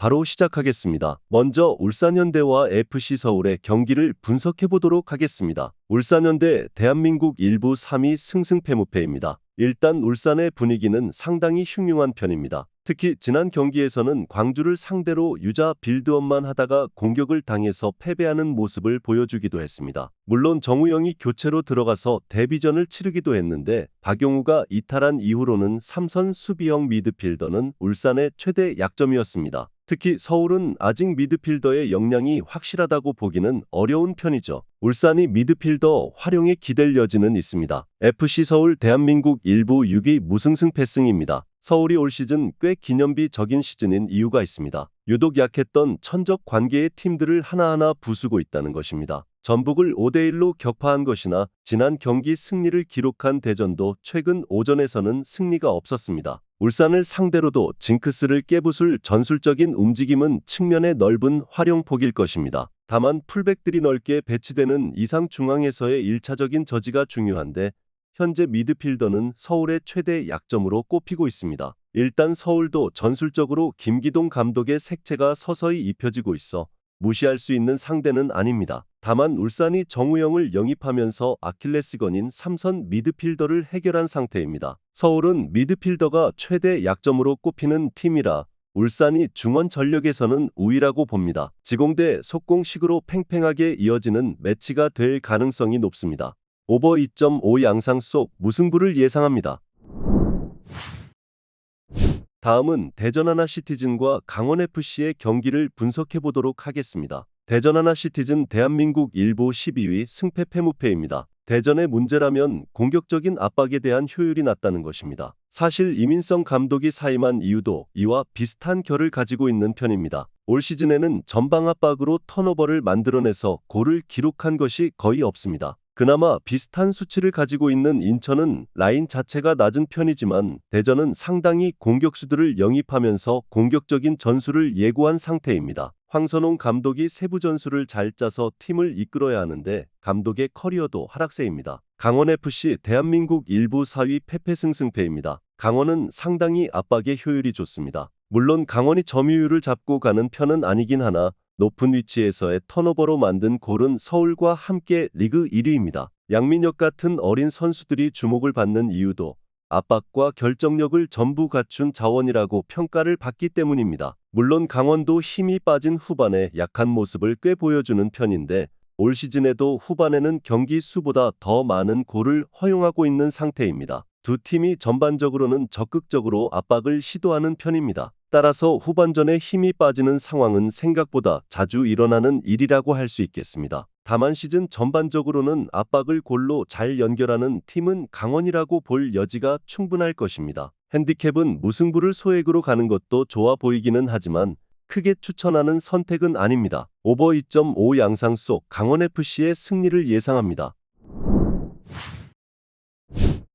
바로 시작하겠습니다. 먼저 울산현대와 FC 서울의 경기를 분석해 보도록 하겠습니다. 울산현대 대한민국 1부 3위 승승패무패입니다. 일단 울산의 분위기는 상당히 흉흉한 편입니다. 특히 지난 경기에서는 광주를 상대로 유자 빌드업만 하다가 공격을 당해서 패배하는 모습을 보여주기도 했습니다. 물론 정우영이 교체로 들어가서 데뷔전을 치르기도 했는데 박용우가 이탈한 이후로는 삼선 수비형 미드필더는 울산의 최대 약점이었습니다. 특히 서울은 아직 미드필더의 역량이 확실하다고 보기는 어려운 편이죠. 울산이 미드필더 활용에 기댈 여지는 있습니다. FC 서울 대한민국 1부 6위 무승승 패승입니다. 서울이 올 시즌 꽤 기념비적인 시즌인 이유가 있습니다. 유독 약했던 천적 관계의 팀들을 하나하나 부수고 있다는 것입니다. 전북을 5대1로 격파한 것이나 지난 경기 승리를 기록한 대전도 최근 오전에서는 승리가 없었습니다. 울산을 상대로도 징크스를 깨부술 전술적인 움직임은 측면의 넓은 활용폭일 것입니다. 다만 풀백들이 넓게 배치되는 이상 중앙에서의 1차적인 저지가 중요한데 현재 미드필더는 서울의 최대 약점으로 꼽히고 있습니다. 일단 서울도 전술적으로 김기동 감독의 색채가 서서히 입혀지고 있어 무시할 수 있는 상대는 아닙니다. 다만 울산이 정우영을 영입하면서 아킬레스건인 삼선 미드필더를 해결한 상태입니다. 서울은 미드필더가 최대 약점으로 꼽히는 팀이라 울산이 중원 전력에서는 우위라고 봅니다. 지공대 속공식으로 팽팽하게 이어지는 매치가 될 가능성이 높습니다. 오버 2.5 양상 속 무승부를 예상합니다. 다음은 대전 하나 시티즌과 강원 FC의 경기를 분석해 보도록 하겠습니다. 대전 하나 시티즌 대한민국 1부 12위 승패 패무패입니다. 대전의 문제라면 공격적인 압박에 대한 효율이 낮다는 것입니다. 사실 이민성 감독이 사임한 이유도 이와 비슷한 결을 가지고 있는 편입니다. 올 시즌에는 전방 압박으로 턴오버를 만들어내서 골을 기록한 것이 거의 없습니다. 그나마 비슷한 수치를 가지고 있는 인천은 라인 자체가 낮은 편이지만 대전은 상당히 공격수들을 영입하면서 공격적인 전술을 예고한 상태입니다. 황선홍 감독이 세부 전술을 잘 짜서 팀을 이끌어야 하는데 감독의 커리어도 하락세입니다. 강원FC 대한민국 1부 4위 패패승승패입니다. 강원은 상당히 압박의 효율이 좋습니다. 물론 강원이 점유율을 잡고 가는 편은 아니긴 하나 높은 위치에서의 턴오버로 만든 골은 서울과 함께 리그 1위입니다. 양민혁 같은 어린 선수들이 주목을 받는 이유도 압박과 결정력을 전부 갖춘 자원이라고 평가를 받기 때문입니다. 물론 강원도 힘이 빠진 후반에 약한 모습을 꽤 보여주는 편인데 올 시즌에도 후반에는 경기 수보다 더 많은 골을 허용하고 있는 상태입니다. 두 팀이 전반적으로는 적극적으로 압박을 시도하는 편입니다. 따라서 후반전에 힘이 빠지는 상황은 생각보다 자주 일어나는 일이라고 할 수 있겠습니다. 다만 시즌 전반적으로는 압박을 골로 잘 연결하는 팀은 강원이라고 볼 여지가 충분할 것입니다. 핸디캡은 무승부를 소액으로 가는 것도 좋아 보이기는 하지만 크게 추천하는 선택은 아닙니다. 오버 2.5 양상 속 강원FC의 승리를 예상합니다.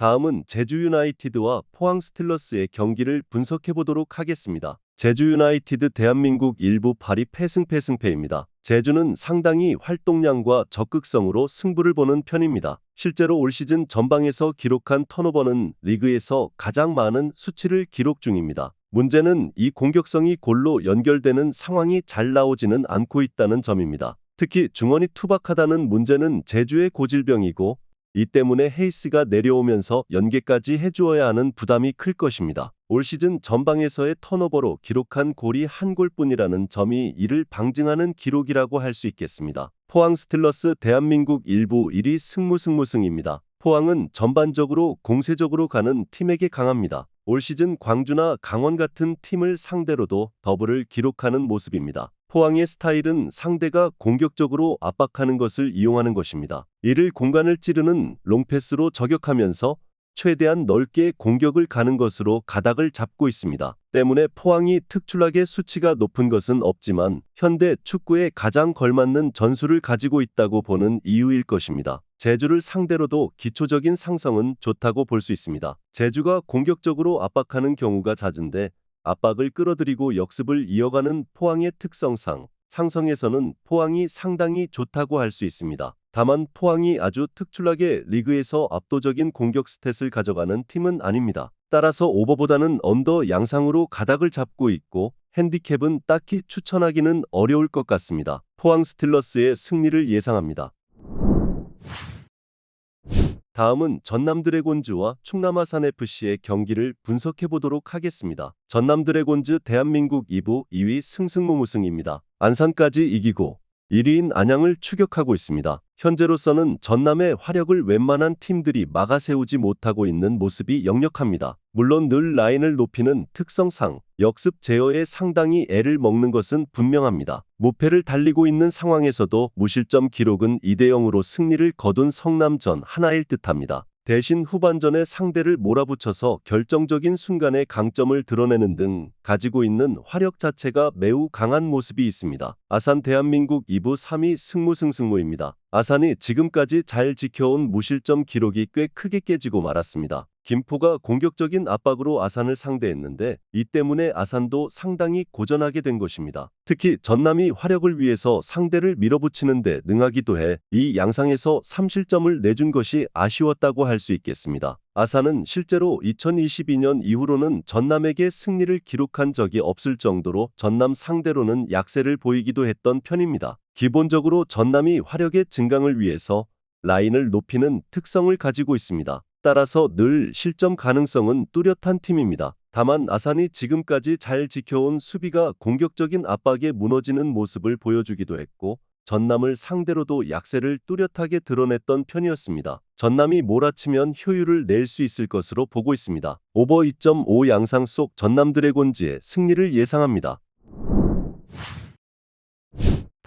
다음은 제주 유나이티드와 포항 스틸러스의 경기를 분석해 보도록 하겠습니다. 제주 유나이티드 대한민국 일부 8위 패승패 승패입니다. 제주는 상당히 활동량과 적극성으로 승부를 보는 편입니다. 실제로 올 시즌 전방에서 기록한 턴오버는 리그에서 가장 많은 수치를 기록 중입니다. 문제는 이 공격성이 골로 연결되는 상황이 잘 나오지는 않고 있다는 점입니다. 특히 중원이 투박하다는 문제는 제주의 고질병이고 이 때문에 헤이스가 내려오면서 연계까지 해주어야 하는 부담이 클 것입니다. 올 시즌 전방에서의 턴오버로 기록한 골이 한 골뿐이라는 점이 이를 방증하는 기록이라고 할 수 있겠습니다. 포항 스틸러스 대한민국 일부 1위 승무승무승입니다. 포항은 전반적으로 공세적으로 가는 팀에게 강합니다. 올 시즌 광주나 강원 같은 팀을 상대로도 더블을 기록하는 모습입니다. 포항의 스타일은 상대가 공격적으로 압박하는 것을 이용하는 것입니다. 이를 공간을 찌르는 롱패스로 저격하면서 최대한 넓게 공격을 가는 것으로 가닥을 잡고 있습니다. 때문에 포항이 특출나게 수치가 높은 것은 없지만 현대 축구에 가장 걸맞는 전술을 가지고 있다고 보는 이유일 것입니다. 제주를 상대로도 기초적인 상성은 좋다고 볼 수 있습니다. 제주가 공격적으로 압박하는 경우가 잦은데 압박을 끌어들이고 역습을 이어가는 포항의 특성상 상성에서는 포항이 상당히 좋다고 할 수 있습니다. 다만 포항이 아주 특출나게 리그에서 압도적인 공격 스탯을 가져가는 팀은 아닙니다. 따라서 오버보다는 언더 양상으로 가닥을 잡고 있고 핸디캡은 딱히 추천하기는 어려울 것 같습니다. 포항 스틸러스의 승리를 예상합니다. 다음은 전남 드래곤즈와 충남 아산 FC의 경기를 분석해 보도록 하겠습니다. 전남 드래곤즈 대한민국 2부 2위 승승무무승입니다. 안산까지 이기고 1위인 안양을 추격하고 있습니다. 현재로서는 전남의 화력을 웬만한 팀들이 막아세우지 못하고 있는 모습이 역력합니다. 물론 늘 라인을 높이는 특성상 역습 제어에 상당히 애를 먹는 것은 분명합니다. 무패를 달리고 있는 상황에서도 무실점 기록은 2대 0으로 승리를 거둔 성남전 하나일 듯합니다. 대신 후반전에 상대를 몰아붙여서 결정적인 순간에 강점을 드러내는 등 가지고 있는 화력 자체가 매우 강한 모습이 있습니다. 아산 대한민국 2부 3위 승무승승무입니다. 아산이 지금까지 잘 지켜온 무실점 기록이 꽤 크게 깨지고 말았습니다. 김포가 공격적인 압박으로 아산을 상대했는데 이 때문에 아산도 상당히 고전하게 된 것입니다. 특히 전남이 화력을 위해서 상대를 밀어붙이는데 능하기도 해 이 양상에서 3실점을 내준 것이 아쉬웠다고 할 수 있겠습니다. 아산은 실제로 2022년 이후로는 전남에게 승리를 기록한 적이 없을 정도로 전남 상대로는 약세를 보이기도 했던 편입니다. 기본적으로 전남이 화력의 증강을 위해서 라인을 높이는 특성을 가지고 있습니다. 따라서 늘 실점 가능성은 뚜렷한 팀입니다. 다만 아산이 지금까지 잘 지켜온 수비가 공격적인 압박에 무너지는 모습을 보여주기도 했고 전남을 상대로도 약세를 뚜렷하게 드러냈던 편이었습니다. 전남이 몰아치면 효율을 낼 수 있을 것으로 보고 있습니다. 오버 2.5 양상 속 전남 드래곤즈의 승리를 예상합니다.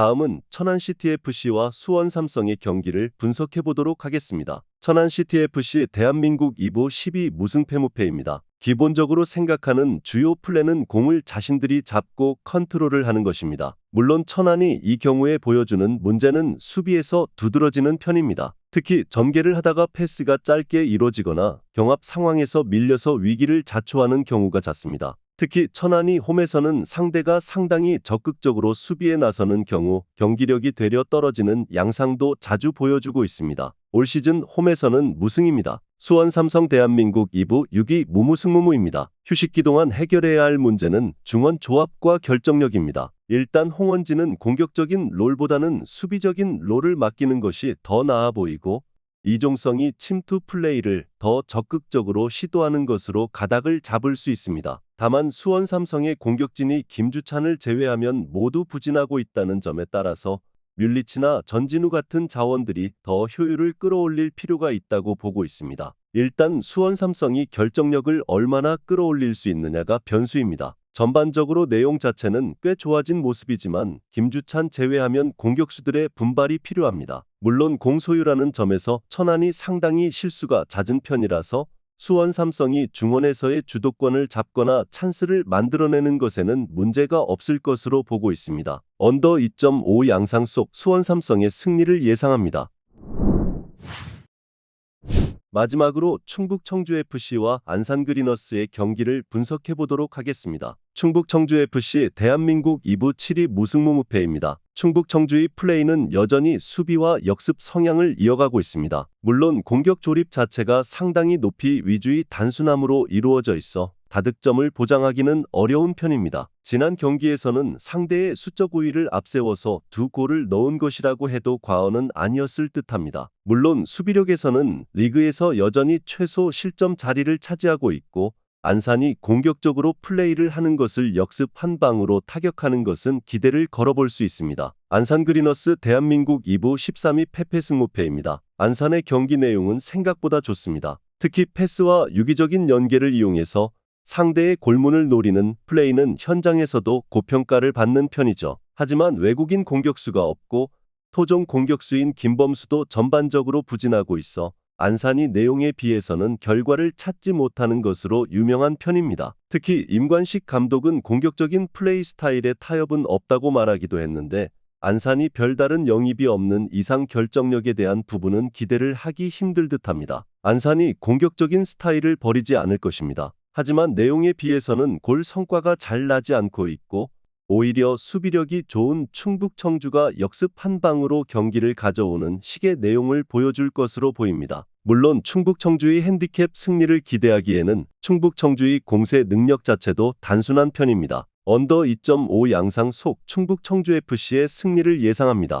다음은 천안 CTFC와 수원 삼성의 경기를 분석해 보도록 하겠습니다. 천안 CTFC 대한민국 2부 12 무승패 무패입니다. 기본적으로 생각하는 주요 플랜은 공을 자신들이 잡고 컨트롤을 하는 것입니다. 물론 천안이 이 경우에 보여주는 문제는 수비에서 두드러지는 편입니다. 특히 전개를 하다가 패스가 짧게 이루어지거나 경합 상황에서 밀려서 위기를 자초하는 경우가 잦습니다. 특히 천안이 홈에서는 상대가 상당히 적극적으로 수비에 나서는 경우 경기력이 되려 떨어지는 양상도 자주 보여주고 있습니다. 올 시즌 홈에서는 무승입니다. 수원 삼성 대한민국 2부 6위 무무승무무입니다. 휴식기 동안 해결해야 할 문제는 중원 조합과 결정력입니다. 일단 홍원진은 공격적인 롤보다는 수비적인 롤을 맡기는 것이 더 나아 보이고 이종성이 침투 플레이를 더 적극적으로 시도하는 것으로 가닥을 잡을 수 있습니다. 다만 수원 삼성의 공격진이 김주찬을 제외하면 모두 부진하고 있다는 점에 따라서 뮬리치나 전진우 같은 자원들이 더 효율을 끌어올릴 필요가 있다고 보고 있습니다. 일단 수원 삼성이 결정력을 얼마나 끌어올릴 수 있느냐가 변수입니다. 전반적으로 내용 자체는 꽤 좋아진 모습이지만 김주찬 제외하면 공격수들의 분발이 필요합니다. 물론 공소유라는 점에서 천안이 상당히 실수가 잦은 편이라서 수원 삼성이 중원에서의 주도권을 잡거나 찬스를 만들어내는 것에는 문제가 없을 것으로 보고 있습니다. 언더 2.5 양상 속 수원 삼성의 승리를 예상합니다. 마지막으로 충북 청주FC와 안산 그리너스의 경기를 분석해 보도록 하겠습니다. 충북 청주FC 대한민국 2부 7위 무승무 무패입니다. 충북 청주의 플레이는 여전히 수비와 역습 성향을 이어가고 있습니다. 물론 공격 조립 자체가 상당히 높이 위주의 단순함으로 이루어져 있어 다득점을 보장하기는 어려운 편입니다. 지난 경기에서는 상대의 수적 우위를 앞세워서 두 골을 넣은 것이라고 해도 과언은 아니었을 듯합니다. 물론 수비력에서는 리그에서 여전히 최소 실점 자리를 차지하고 있고 안산이 공격적으로 플레이를 하는 것을 역습 한 방으로 타격하는 것은 기대를 걸어볼 수 있습니다. 안산 그리너스 대한민국 2부 13위 패패 승무패입니다. 안산의 경기 내용은 생각보다 좋습니다. 특히 패스와 유기적인 연계를 이용해서 상대의 골문을 노리는 플레이는 현장에서도 고평가를 받는 편이죠. 하지만 외국인 공격수가 없고 토종 공격수인 김범수도 전반적으로 부진하고 있어 안산이 내용에 비해서는 결과를 찾지 못하는 것으로 유명한 편입니다. 특히 임관식 감독은 공격적인 플레이 스타일의 타협은 없다고 말하기도 했는데 안산이 별다른 영입이 없는 이상 결정력에 대한 부분은 기대를 하기 힘들 듯합니다. 안산이 공격적인 스타일을 버리지 않을 것입니다. 하지만 내용에 비해서는 골 성과가 잘 나지 않고 있고 오히려 수비력이 좋은 충북 청주가 역습 한 방으로 경기를 가져오는 식의 내용을 보여줄 것으로 보입니다. 물론 충북 청주의 핸디캡 승리를 기대하기에는 충북 청주의 공세 능력 자체도 단순한 편입니다. 언더 2.5 양상 속 충북 청주FC의 승리를 예상합니다.